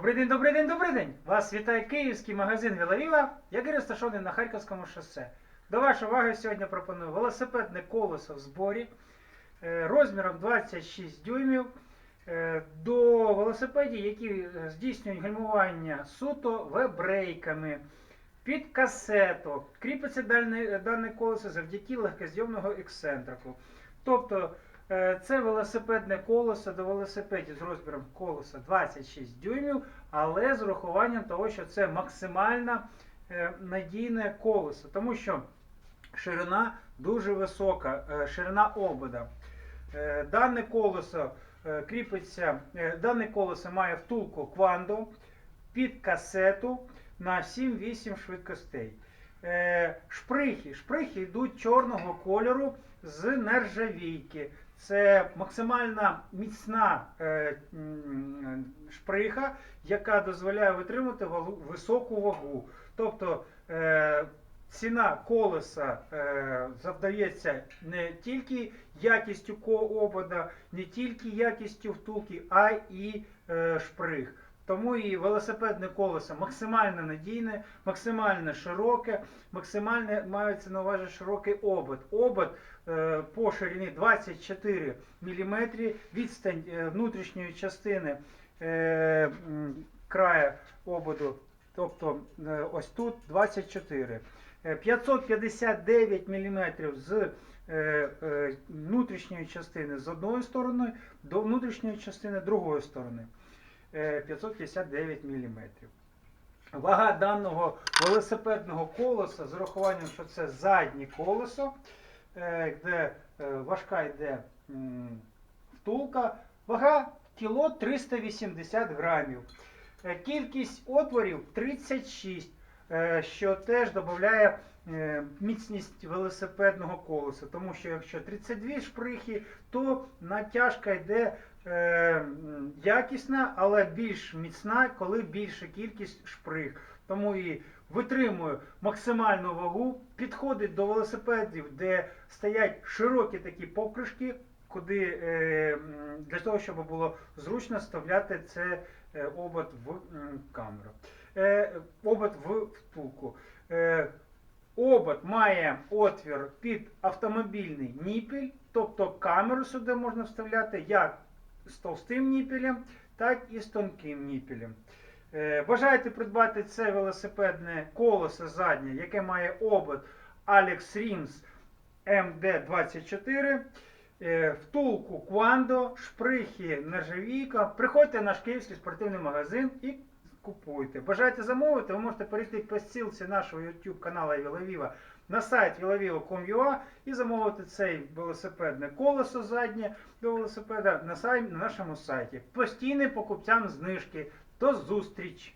Добрий день, добрий день, добрий день! Вас вітає київський магазин Вілавіла, який розташований на Харківському шосе. До вашої уваги сьогодні пропоную велосипедне колесо в зборі е, розміром 26 дюймів е, до велосипедів, які е, здійснюють гальмування суто вебрейками. Під касету кріпиться дане, колесо завдяки легкозйомного ексцентрику. Тобто це велосипедне колесо до велосипедів з розміром колеса 26 дюймів, але з урахуванням того, що це максимально е, надійне колесо, тому що ширина дуже висока, е, ширина обода. Е, Дане колесо е, кріпиться, е, дане колесо має втулку квандо під касету на 7-8 швидкостей. Е, Шприхи. Шприхи йдуть чорного кольору з нержавійки. Це максимально міцна е, шприха, яка дозволяє витримати високу вагу. Тобто е, ціна колеса е, завдається не тільки якістю обода, не тільки якістю втулки, а е, шприх. Тому і велосипедне колесо максимально надійне, максимально широке, максимально мається на увазі широкий обод. Обод е, по ширині 24 мм, відстань е, внутрішньої частини е, краю ободу, тобто е, ось тут 24. Е, 559 мм з е, е, внутрішньої частини з одної сторони до внутрішньої частини другої сторони. Е, 559 мм. Вага даного велосипедного колеса з урахуванням, що це заднє колесо, е, де е, важка йде втулка, вага кіло 380 грамів. Е, Кількість отворів 36, е, що теж додає е, міцність велосипедного колеса. Тому що якщо 32 шприхи, то натяжка йде е, якісна, але більш міцна, коли більша кількість шприх. Тому і витримує максимальну вагу, підходить до велосипедів, де стоять широкі такі покришки, куди е, для того, щоб було зручно вставляти це е, обод в камеру. Е, обод в втулку. Обод має отвір під автомобільний ніпель, тобто камеру сюди можна вставляти як з товстим ніпелем, так і з тонким ніпелем. Е, Бажаєте придбати це велосипедне колесо заднє, яке має обод Alex Rims MD24, е, втулку Quando, шприхи нержавійка. Приходьте в наш київський спортивний магазин і купуйте. Бажаєте замовити, ви можете перейти по ссылці нашого YouTube каналу Вілавіва на сайт vilaviva.com.ua і замовити цей велосипедне колесо заднє до велосипеда на, сай- на нашому сайті. Постійним покупцям знижки. До зустрічі!